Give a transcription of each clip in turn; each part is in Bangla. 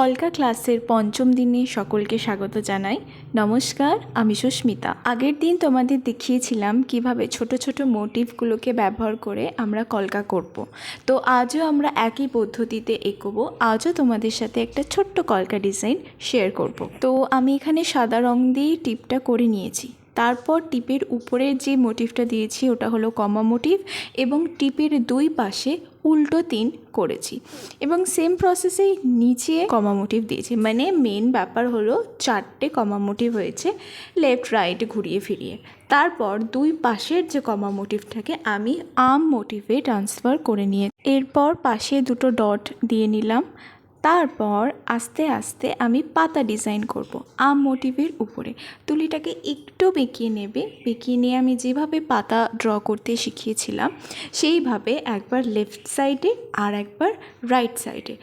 কলকা ক্লাসের পঞ্চম দিনে সকলকে স্বাগত জানাই নমস্কার, আমি সুস্মিতা আগের দিন তোমাদের দেখিয়েছিলাম কীভাবে ছোট ছোট মোটিভগুলোকে ব্যবহার করে আমরা কলকা করব। তো আজও আমরা একই পদ্ধতিতে এগোবো আজও তোমাদের সাথে একটা ছোট্ট কলকা ডিজাইন শেয়ার করব। তো আমি এখানে সাদা রং দিয়ে টিপটা করে নিয়েছি তারপর টিপের উপরের যে মোটিভটা দিয়েছি ওটা হলো কমা মোটিভ এবং টিপের দুই পাশে উল্টো তিন করেছি। এবং সেম প্রসেসেই নিচে কমা মোটিভ দিয়েছি। মানে মেন ব্যাপার হলো চারটে কমা মোটিভ হয়েছে লেফট রাইট ঘুরিয়ে ফিরিয়ে। তারপর দুই পাশের যে কমা মোটিভটাকে আমি আম মোটিভে ট্রান্সফার করে নিয়ে এরপর পাশে দুটো ডট দিয়ে নিলাম। তারপর আস্তে আস্তে আমি পাতা ডিজাইন করব আম মোটিভের উপরে। তুলিটাকে একটু বেঁকিয়ে নেবে। বেঁকিয়ে নিয়ে আমি যেভাবে পাতা ড্র করতে শিখিয়েছিলাম, সেইভাবে একবার লেফট সাইডে আর একবার রাইট সাইডে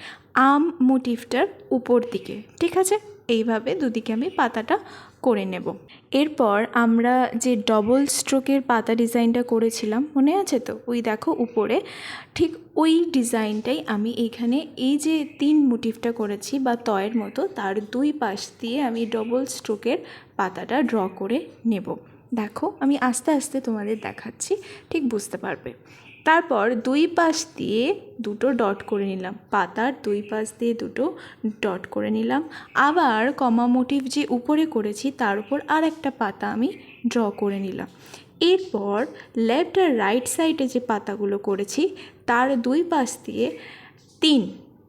আম মোটিভটার উপর দিকে। ঠিক আছে? এইভাবে দুদিকে আমি পাতাটা করে নেব। এরপর আমরা যে ডবল স্ট্রোকের পাতা ডিজাইনটা করেছিলাম, মনে আছে তো? ওই দেখো উপরে। ঠিক ওই ডিজাইনটাই আমি এইখানে এই যে তিন মোটিভটা করেছি বা তয়ের মতো, তার দুই পাশ দিয়ে আমি ডবল স্ট্রোকের পাতাটা ড্র করে নেব। দেখো, আমি আস্তে আস্তে তোমাদের দেখাচ্ছি, ঠিক বুঝতে পারবে। তারপর দুই পাশ দিয়ে দুটো ডট করে নিলাম। পাতার দুই পাশ দিয়ে দুটো ডট করে নিলাম। আবার কমা মোটিভ যে উপরে করেছি, তার উপর আর একটা পাতা আমি ড্র করে নিলাম। এরপর লেফট আর রাইট সাইডে যে পাতাগুলো করেছি, তার দুই পাশ দিয়ে তিন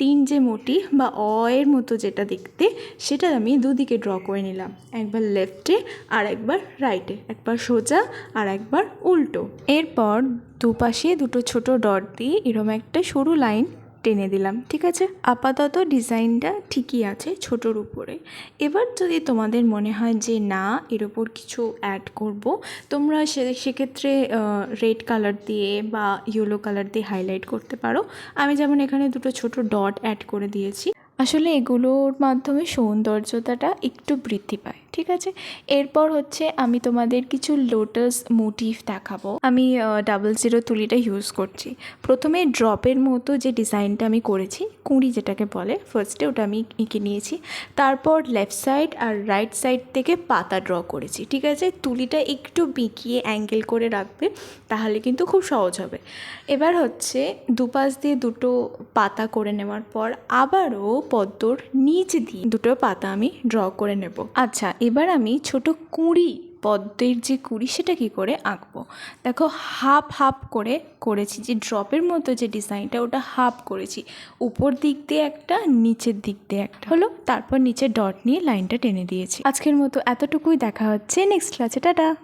তিন যে মোটি বা অ এর মতো যেটা দেখতে, সেটা আমি দুদিকে ড্র করে নিলাম। একবার লেফটে আর একবার রাইটে একবার সোজা আর একবার উল্টো। এরপর দুপাশে দুটো ছোট ডট দিয়ে এরম একটা সরু লাইন টেনে দিলাম, ঠিক আছে? আপাতত ডিজাইনটা ঠিকই আছে ছোটোর উপরে। এবার যদি তোমাদের মনে হয় যে না, এর ওপর কিছু অ্যাড করব, তোমরা সে, সেক্ষেত্রে রেড কালার দিয়ে বা ইয়েলো কালার দিয়ে হাইলাইট করতে পারো। আমি যেমন এখানে দুটো ছোট ডট অ্যাড করে দিয়েছি। আসলে এগুলোর মাধ্যমে সৌন্দর্যতাটা একটু বৃদ্ধি পায়। ঠিক আছে? এরপর হচ্ছে আমি তোমাদের কিছু লোটাস মোটিভ দেখাবো। আমি ডাবল জিরো তুলিটা ইউজ করছি। প্রথমে ড্রপের মতো যে ডিজাইনটা আমি করেছি, কুঁড়ি যেটাকে বলে ফার্স্টে ওটা আমি এঁকে নিয়েছি। তারপর লেফট সাইড আর রাইট সাইড থেকে পাতা ড্র করেছি, ঠিক আছে? তুলিটা একটু বিঁকিয়ে অ্যাঙ্গেল করে রাখবে, তাহলে কিন্তু খুব সহজ হবে। এবার হচ্ছে দুপাশ দিয়ে দুটো পাতা করে নেওয়ার পর আবারও পদ্মর নিচ দিয়ে দুটো পাতা আমি ড্র করে নেব। আচ্ছা এবার আমি ছোট কুঁড়ি পদ্মের যে কুড়ি, সেটা কী করে আঁকবো? দেখো, হাফ হাফ করে করেছি, যে ড্রপের মতো যে ডিজাইনটা, ওটা হাফ করেছি। উপর দিক দিয়ে একটা, নিচের দিক দিয়ে একটা হলো, তারপর নিচে ডট নিয়ে লাইনটা টেনে দিয়েছি। আজকের মতো এতটুকুই, দেখা হচ্ছে নেক্সট ক্লাসে। টাটা!